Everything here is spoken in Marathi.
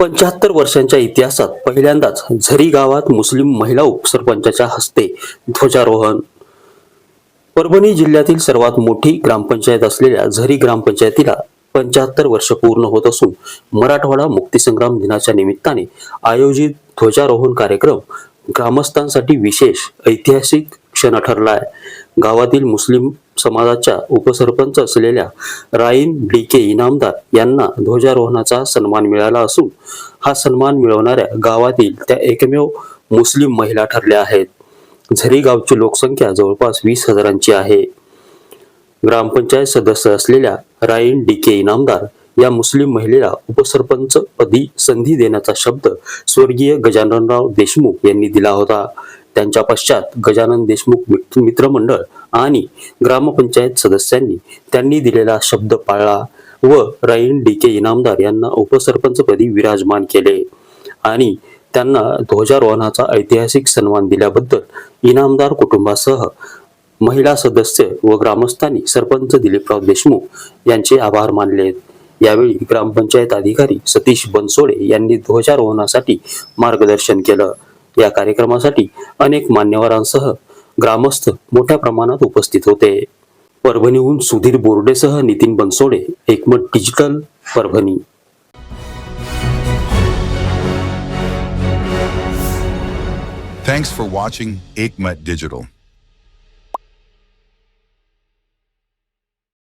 पंच्याहत्तर वर्षांच्या इतिहासात पहिल्यांदाच झरी गावात मुस्लिम महिला उपसरपंचाच्या हस्ते ध्वजारोहण. परभणी जिल्ह्यातील सर्वात मोठी ग्रामपंचायत असलेल्या झरी ग्रामपंचायतीला पंच्याहत्तर वर्ष पूर्ण होत असून मराठवाडा मुक्तीसंग्राम दिनाच्या निमित्ताने आयोजित ध्वजारोहण कार्यक्रम ग्रामस्थांसाठी विशेष ऐतिहासिक क्षण ठरला आहे गावातील मुस्लिम समाजाच्या उपसरपंच असलेल्या राईन डी के इनामदार यांना ध्वजारोहणाचा सन्मान मिळाला असून हा सन्मान मिळवणाऱ्या गावातील त्या एकमेव मुस्लिम महिला ठरल्या आहेत. झरी गावची लोकसंख्या जवळपास वीस हजारांची आहे. ग्रामपंचायत सदस्य असलेल्या राईन डी के इनामदार या मुस्लिम महिलेला उपसरपंच पदी संधी देण्याचा शब्द स्वर्गीय गजाननराव देशमुख यांनी दिला होता. त्यांच्या पश्चात गजानन देशमुख मित्र- मित्रमंडळ आणि ग्रामपंचायत सदस्यांनी त्यांनी दिलेला शब्द पाळला व राईन डी के इनामदार यांना उपसरपंचपदी विराजमान केले. आणि त्यांना ध्वजारोहणाचा ऐतिहासिक सन्मान दिल्याबद्दल इनामदार कुटुंबासह महिला सदस्य व ग्रामस्थांनी सरपंच दिलीपराव देशमुख यांचे आभार मानले. यावेळी ग्रामपंचायत अधिकारी सतीश बनसोडे यांनी ध्वजारोहणासाठी मार्गदर्शन केलं. या कार्यक्रमासाठी अनेक मान्यवरांसह ग्रामस्थ मोठ्या प्रमाणात उपस्थित होते परभणीहून सुधीर बोर्डेसह नितीन बनसोडे एकमत digital Parbhani Thanks for watching Aikmat Digital.